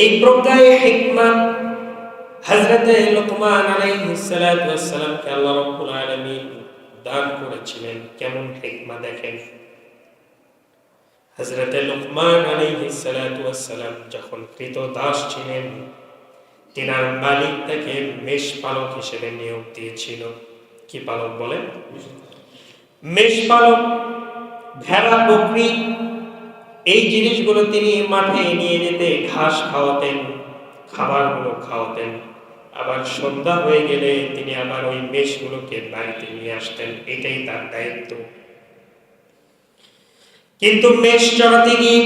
এই প্রজ্ঞায় হিকমা হযরতে লোকমান আলাইহিস সালাতু ওয়াস সালামকে আল্লাহ রাব্বুল আলামিন দান করেছিলেন। কেমন হিকমা দেখেন? হযরতে লোকমান আলাইহিস সালাতু ওয়াস সালাম যখন কৃত দাস ছিলেন তিনার মালিক তাকে মেষ পালক হিসেবে নিয়োগ দিয়েছিল। কি পালক বলেন? মেষ পালক ভেড়া বকরি এই জিনিসগুলো তিনি মাঠে নিয়ে যেতে ঘাস খাওয়াতেন, খাবারগুলো খাওয়াতেন। আবার সন্ধ্যা হয়ে গেলে তিনি আবার ওই মেষগুলোকে বাড়িতে নিয়ে আসতেন, এটাই তার দায়িত্ব। কিন্তু মেষ চড়াতে গিয়ে,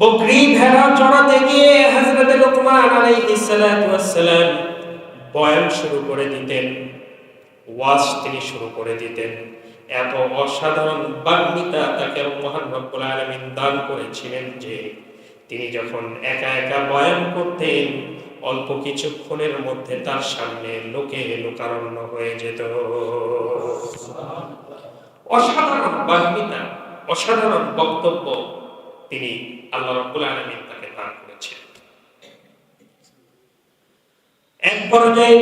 বকরি ভেড়া চড়াতে গিয়ে হযরত লোকমান আলাইহিস সালাম বয়ান শুরু করে দিতেন, ওয়াজ তিনি শুরু করে দিতেন। এত অসাধারণ বাগ্মিতা তাকে মহান রব্বুল আলামিন দান করেছিলেন যে তিনি যখন একা একা বয়ান করতেন, অল্প কিছুক্ষণের মধ্যে তার সামনে লোকে লোকারণ্য হয়ে যেত। অসাধারণ বাগ্মিতা অসাধারণ বক্তব্য তিনি আল্লাহ রাব্বুল আলামিন তাকে দান করেছেন এক পর্যায়ে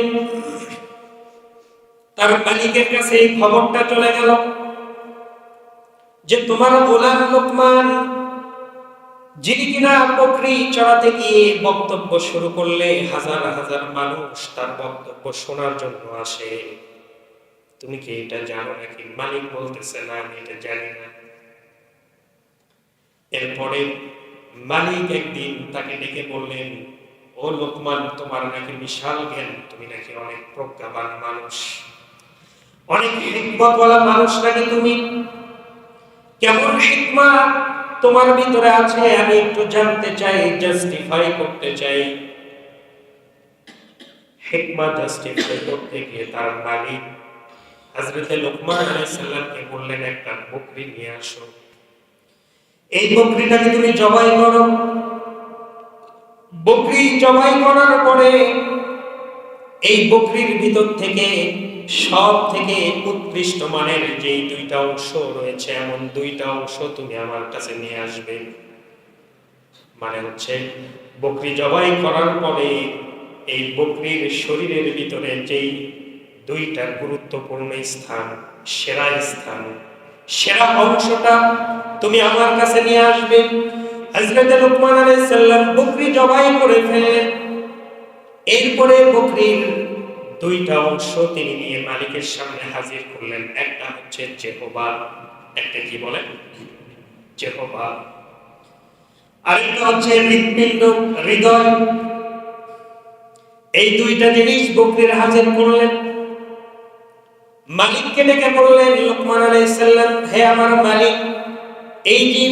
তার মালিকের কাছে এই খবরটা চলে গেল যে তোমার গোলাম লোকমান, যিনি কিনা বকরি চড়াতে গিয়ে বক্তব্য শুরু করলে হাজার হাজার মানুষ তার বক্তব্য শোনার জন্য আসে। তুমি কি এটা জানো নাকি? মালিক বলতেছে, না, আমি এটা জানি না। এরপরে মালিক একদিন তাকে ডেকে বললেন, ও লোকমান, তোমার নাকি বিশাল জ্ঞান, তুমি নাকি অনেক প্রজ্ঞাবান মানুষ। অনেক হিকমতওয়ালা মানুষ নাকি তুমি। কেমন হিকমা? তোমার ভিতরে আছে, আমি একটু জানতে চাই জাস্টিফাই করতে চাই। হিকমা জাস্টিফাই করতে গিয়ে তার মালিক হযরতে লোকমান আলাইহিস সালামকে বললেন, একটা বকরি নিয়ে আসো। এই বকরিটাকে তুমি জবাই করো। বকরি জবাই করার পরে এই বকরির ভিতর থেকে সব থেকে উৎকৃষ্ট মানের যেই দুইটা অংশ রয়েছে, এমন দুইটা অংশ তুমি আমার কাছে নিয়ে আসবে। মানে হচ্ছে, বকরি জবাই করার পরে এই বকরির শরীরের ভিতরে যেই দুইটা গুরুত্বপূর্ণ স্থান, সেরা স্থান, সেরা অংশটা তুমি আমার কাছে নিয়ে আসবে। হযরত লোকমান আলাইহিস সালাম বকরি জবাই করে ফেলেন এরপরে বকরির দুইটা অংশ তিনি নিয়ে মালিকের সামনে হাজির করলেন। একটা হচ্ছে জেহোবা, একটা কি বলেন জেহোবা। আরেকটা হচ্ছে হৃৎপিণ্ড, হৃদয়। এই দুইটা জিনিস বকরির হাজির করলেন। মালিককে ডেকে বললেন, লোকমান আলাইহিস সালাম, হে আমার মালিক, এই যে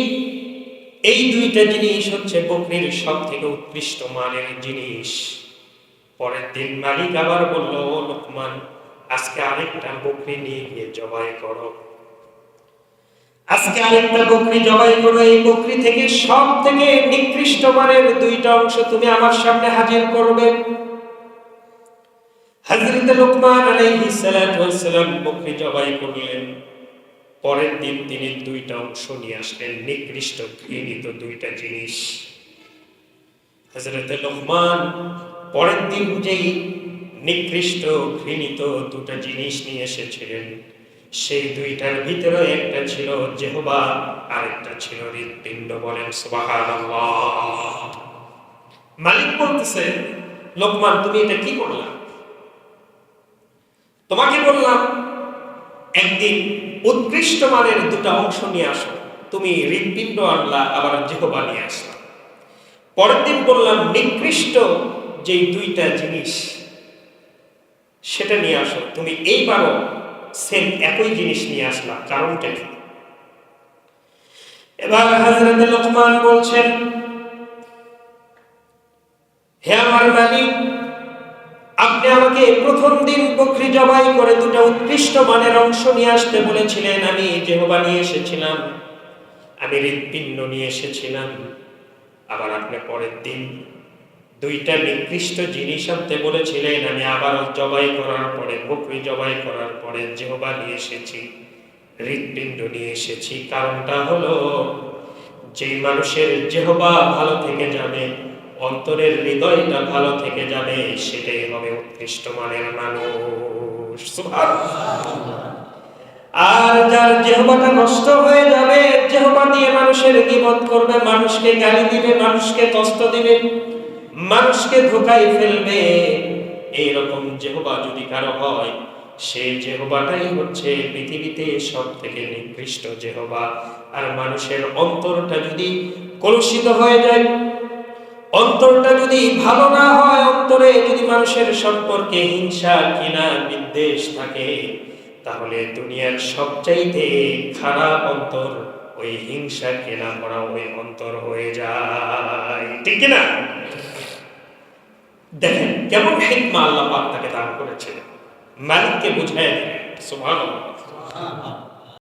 এই দুইটা জিনিস হচ্ছে বকরির সব থেকে উৎকৃষ্ট মানের জিনিস। পরের দিন মালিক আবার বলল, "ও লোকমান, আজকে আরেকটা বকরি নিয়ে গিয়ে জবাই করো। আজকে আরেকটা বকরি জবাই করো। এই বকরি থেকে সব থেকে নিকৃষ্ট মানের দুইটা অংশ তুমি আমার সামনে হাজির করবে। হযরত লোকমান আলাইহিস সালাতু ওয়াস সালাম বকরি জবাই করলেন। পরের দিন তিনি দুইটা অংশ নিয়ে আসলেন, নিকৃষ্ট ঘৃণিত দুইটা জিনিস। হযরত লোকমান পরের দিন যেই নিকৃষ্ট ঘৃণিত দুটা জিনিস নিয়ে এসেছিলেন, সেই দুইটার ভিতরে একটা ছিল জেহবা, আরেকটা ছিল হৃৎপিণ্ড বলেন মালিক বলতেছে, লোকমান, তুমি এটা কি করলা? তোমাকে বললাম, একদিন উৎকৃষ্ট মানের দুটা অংশ নিয়ে আসো, তুমি হৃৎপিণ্ড আনলা, আবার জেহবা নিয়ে আসলা। পরের দিন বললাম, নিকৃষ্ট যে দুইটা জিনিস, সেটা নিয়ে আসো। তুমি এইবারও সেম একই জিনিস নিয়ে আসলা, কারণটা কি? এবার হাজরত লোকমান বলছেন, হে আমার মালিক আপনি আমাকে প্রথম দিন বকরি জবাই করে দুটো উৎকৃষ্ট মানের অংশ নিয়ে আসতে বলেছিলেন, আমি জেহবা নিয়ে এসেছিলাম, আমি হৃৎপিণ্ড নিয়ে এসেছিলাম, আবার আপনি পরের দিন দুইটা নিকৃষ্ট জিনিস আনতে বলেছিলেন, আমি আবার জবাই করার পরে বকরি জবাই করার পরে জেহবা নিয়ে এসেছি, হৃৎপিণ্ড নিয়ে এসেছি। কারণটা হলো, যেই মানুষের জেহবা ভালো থেকে যাবে, অন্তরের হৃদয়টা ভালো থেকে যাবে, সেটাই হবে উৎকৃষ্ট মানের মানুষ। আর যার জেহবাটা নষ্ট হয়ে যাবে, জেহবা দিয়ে মানুষের গিবত করবে, মানুষকে গালি দিবে, মানুষকে কষ্ট দিবে। মানুষকে ধোকায় ফেলবে। এইরকম জেহবা যদি কারও হয় সেই জেহবাটাই হচ্ছে পৃথিবীতে সব থেকে নিকৃষ্ট জেহবা। আর মানুষের অন্তরটা যদি কলুষিত হয়ে যায়, অন্তরটা যদি ভালো না হয়, অন্তরে যদি মানুষের সম্পর্কে হিংসা কিনা বিদ্বেষ থাকে, তাহলে দুনিয়ার সবচাইতে খারাপ অন্তর ওই হিংসা কেনা করা ওই অন্তর হয়ে যায়। ঠিক কিনা? দেখেন কেমন হিকমা আল্লাহ পাক তাকে দান করেছে মালিককে বুঝায় সুবহানাল্লাহ।